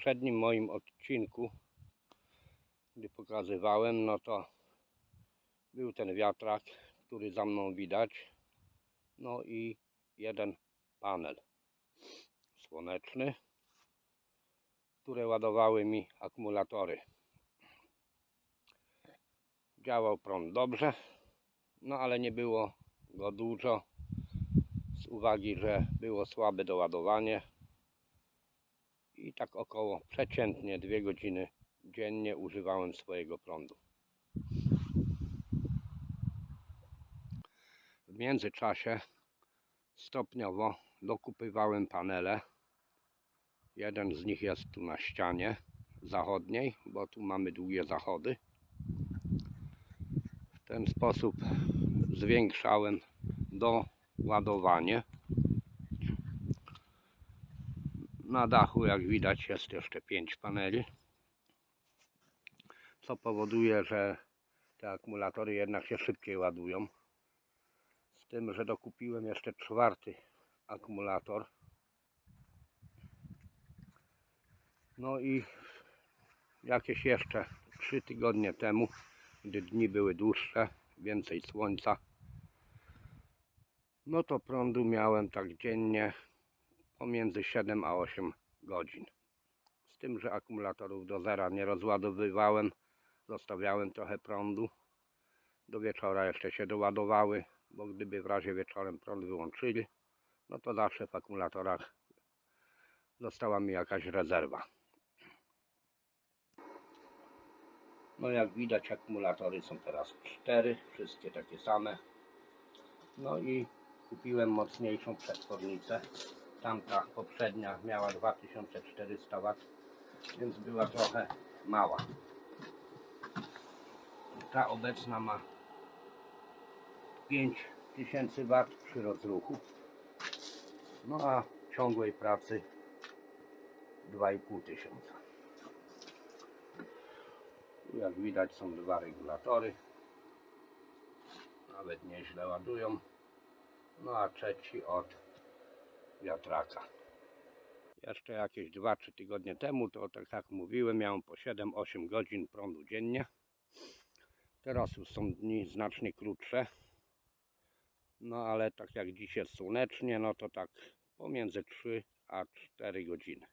poprzednim moim odcinku, gdy pokazywałem, no to był ten wiatrak, który za mną widać. No i jeden panel słoneczny, które ładowały mi akumulatory. Działał prąd dobrze, no ale nie było go dużo z uwagi, że było słabe doładowanie i tak około przeciętnie 2 godziny dziennie używałem swojego prądu. W międzyczasie stopniowo dokupywałem panele. Jeden z nich jest tu na ścianie zachodniej, bo tu mamy długie zachody. W ten sposób zwiększałem doładowanie. Na dachu, jak widać, jest jeszcze 5 paneli, co powoduje, że te akumulatory jednak się szybciej ładują. Z tym, że dokupiłem jeszcze czwarty akumulator. No i jakieś jeszcze 3 tygodnie temu, gdy dni były dłuższe, więcej słońca, no to prądu miałem tak dziennie pomiędzy 7 a 8 godzin. Z tym, że akumulatorów do zera nie rozładowywałem, zostawiałem trochę prądu. Do wieczora jeszcze się doładowały, bo gdyby w razie wieczorem prąd wyłączyli, no to zawsze w akumulatorach została mi jakaś rezerwa. No jak widać akumulatory są teraz cztery, wszystkie takie same. No i kupiłem mocniejszą przetwornicę. Tamta poprzednia miała 2400 W, więc była trochę mała. Ta obecna ma 5000 W przy rozruchu. No a ciągłej pracy 2500. Tu jak widać są dwa regulatory. Nawet nieźle ładują. No a trzeci od wiatraka. Jeszcze jakieś 2-3 tygodnie temu, to tak jak mówiłem, miałem po 7-8 godzin prądu dziennie. Teraz już są dni znacznie krótsze. No ale tak jak jest słonecznie, no to tak pomiędzy 3 a 4 godziny.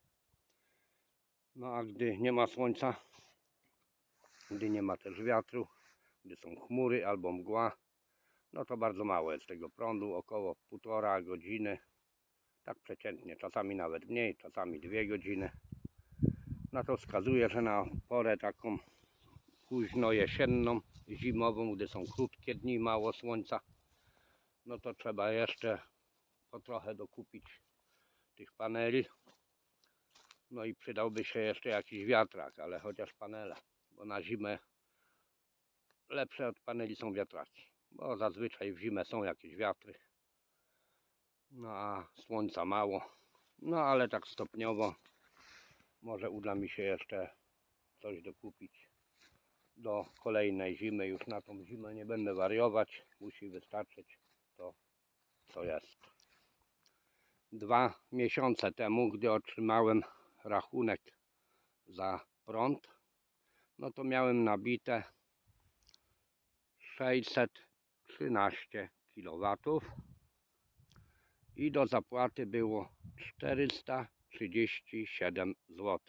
No a gdy nie ma słońca, gdy nie ma też wiatru, gdy są chmury albo mgła, no to bardzo mało jest tego prądu, około półtora godziny, tak przeciętnie, czasami nawet mniej, czasami dwie godziny. No to wskazuje, że na porę taką późno jesienną, zimową, gdy są krótkie dni, mało słońca, no to trzeba jeszcze po trochę dokupić tych paneli. No i przydałby się jeszcze jakiś wiatrak, ale chociaż panele, bo na zimę lepsze od paneli są wiatraki bo zazwyczaj w zimę są jakieś wiatry. No a słońca mało. No ale tak stopniowo może uda mi się jeszcze coś dokupić do kolejnej zimy. Już na tą zimę nie będę wariować. Musi wystarczyć to, co jest. Dwa miesiące temu, gdy otrzymałem rachunek za prąd, no to miałem nabite 613 kW i do zapłaty było 437 zł.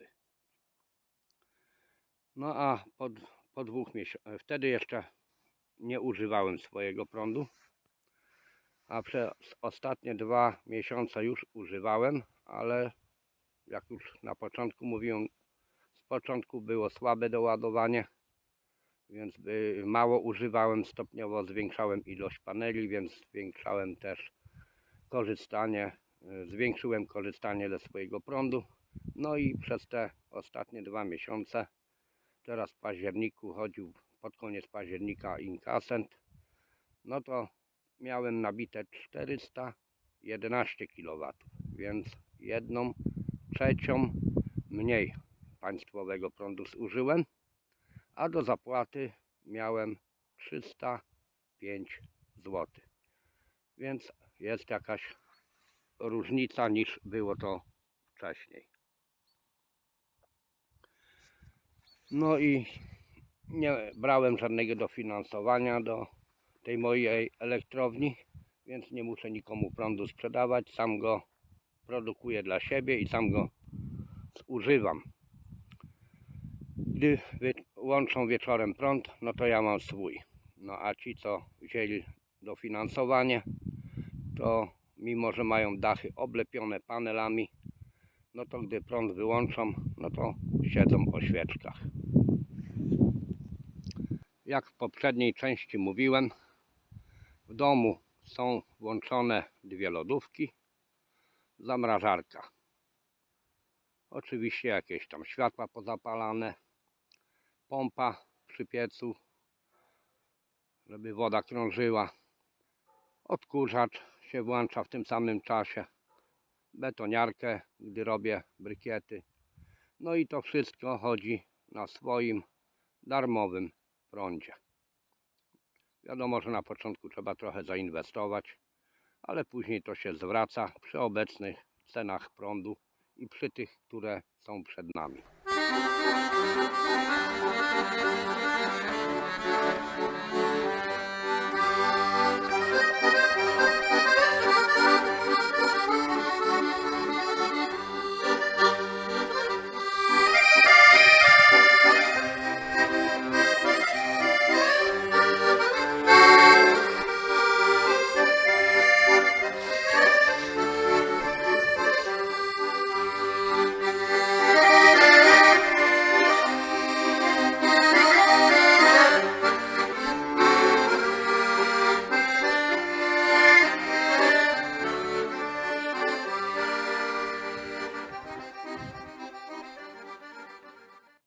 No a po, po dwóch miesiącach, wtedy jeszcze nie używałem swojego prądu, a przez ostatnie dwa miesiące już używałem, ale jak już na początku mówiłem, z początku było słabe doładowanie więc mało używałem, stopniowo zwiększałem ilość paneli, więc zwiększałem też korzystanie, y, zwiększyłem korzystanie ze swojego prądu. No i przez te ostatnie dwa miesiące, teraz w październiku chodził pod koniec października inkasent, no to miałem nabite 411 kW, więc jedną trzecią mniej państwowego prądu zużyłem a do zapłaty miałem 305 zł. Więc jest jakaś różnica niż było to wcześniej. No i nie brałem żadnego dofinansowania do tej mojej elektrowni, więc nie muszę nikomu prądu sprzedawać. Sam go produkuję dla siebie i sam go używam. Gdy łączą wieczorem prąd, no to ja mam swój. No a ci, co wzięli dofinansowanie, to mimo, że mają dachy oblepione panelami, no to gdy prąd wyłączą, no to siedzą o świeczkach. Jak w poprzedniej części mówiłem, w domu są włączone dwie lodówki, zamrażarka. Oczywiście jakieś tam światła pozapalane, pompa przy piecu, żeby woda krążyła. Odkurzacz się włącza w tym samym czasie. Betoniarkę, gdy robię brykiety. No i to wszystko chodzi na swoim darmowym prądzie. Wiadomo, że na początku trzeba trochę zainwestować, ale później to się zwraca przy obecnych cenach prądu i przy tych, które są przed nami.